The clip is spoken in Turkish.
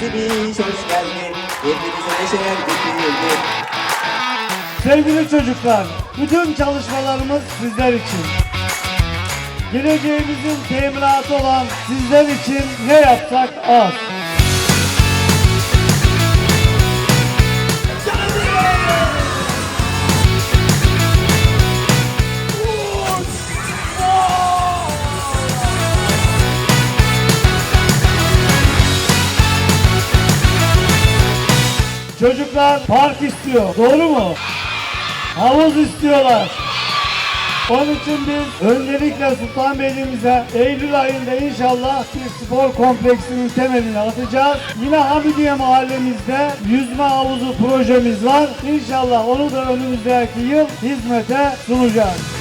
Hepiniz hoş geldin. Hepinize neşeler getirildi. Sevgili çocuklar, bütün çalışmalarımız sizler için. Geleceğimizin teminatı olan sizler için ne yapsak az. Çocuklar park istiyor, doğru mu? Havuz istiyorlar. Onun için biz öncelikle Sultanbeyli'mize Eylül ayında inşallah bir spor kompleksinin temelini atacağız. Yine Hamidiye mahallemizde yüzme havuzu projemiz var. İnşallah onu da önümüzdeki yıl hizmete sunacağız.